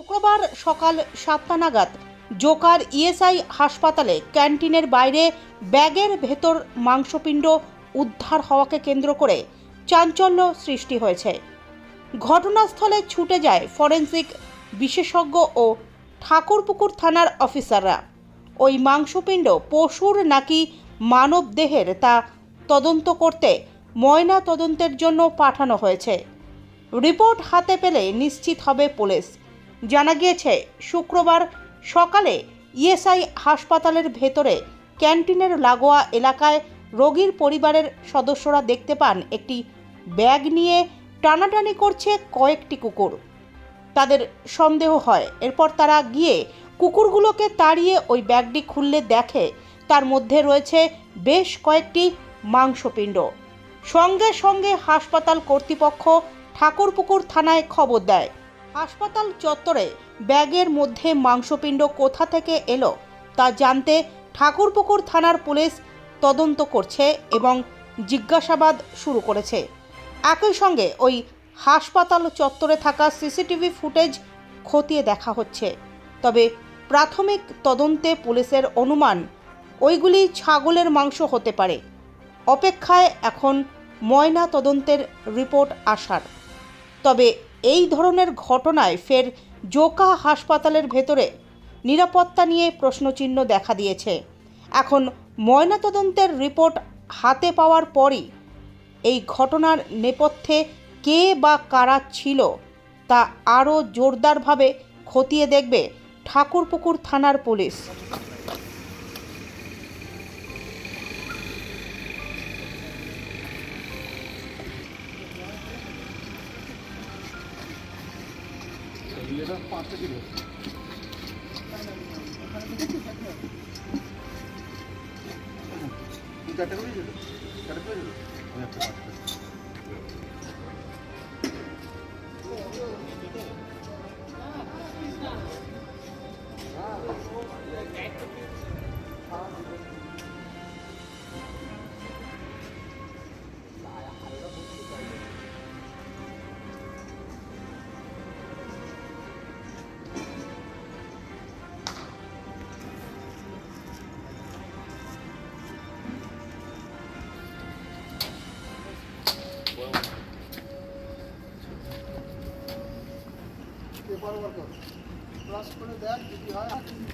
শুক্রবার সকাল সাতটা নাগাদ জোকার ইএসআই হাসপাতালে ক্যান্টিনের বাইরে ব্যাগের ভেতর মাংসপিণ্ড উদ্ধার হওয়াকে কেন্দ্র করে চাঞ্চল্য সৃষ্টি হয়েছে। ঘটনাস্থলে ছুটে যায় ফরেনসিক বিশেষজ্ঞ ও ঠাকুরপুকুর থানার অফিসাররা। ওই মাংসপিণ্ড পশুর নাকি মানব দেহের তা তদন্ত করতে ময়না তদন্তের জন্য পাঠানো হয়েছে। রিপোর্ট হাতে পেলে নিশ্চিত হবে পুলিশ। জানা গিয়েছে, শুক্রবার সকালে ইএসআই হাসপাতালের ভেতরে ক্যান্টিনের লাগোয়া এলাকায় রোগীর পরিবারের সদস্যরা দেখতে পান একটি ব্যাগ নিয়ে টানাটানি করছে কয়েকটি কুকুর। তাদের সন্দেহ হয়। এরপর তারা গিয়ে কুকুরগুলোকে তাড়িয়ে ওই ব্যাগটি খুললে দেখে তার মধ্যে রয়েছে বেশ কয়েকটি মাংসপিণ্ড। সঙ্গে সঙ্গে হাসপাতাল কর্তৃপক্ষ ঠাকুরপুকুর থানায় খবর দেয়। হাসপাতাল চত্বরে ব্যাগের মধ্যে মাংসপিণ্ড কোথা থেকে এলো তা জানতে ঠাকুরপুকুর থানার পুলিশ তদন্ত করছে এবং জিজ্ঞাসাবাদ শুরু করেছে। একই সঙ্গে ওই হাসপাতাল চত্বরে থাকা সিসিটিভি ফুটেজ খতিয়ে দেখা হচ্ছে। তবে প্রাথমিক তদন্তে পুলিশের অনুমান, ওইগুলি ছাগলের মাংস হতে পারে। অপেক্ষায় এখন ময়না তদন্তের রিপোর্ট আসার। তবে এই ধরনের ঘটনায় ফের জোকা হাসপাতালের ভেতরে নিরাপত্তা নিয়ে প্রশ্নচিহ্ন দেখা দিয়েছে। এখন ময়নাতদন্তের রিপোর্ট হাতে পাওয়ার পরই এই ঘটনার নেপথ্যে কে বা কারা ছিল তা আরও জোরদারভাবে খতিয়ে দেখবে ঠাকুরপুকুর থানার পুলিশ। চারটে করে দিল চারটে করে দিল একটা পাঁচটা পেপার ওয়ার্ক ক্লাস করে দেখ যদি হয়।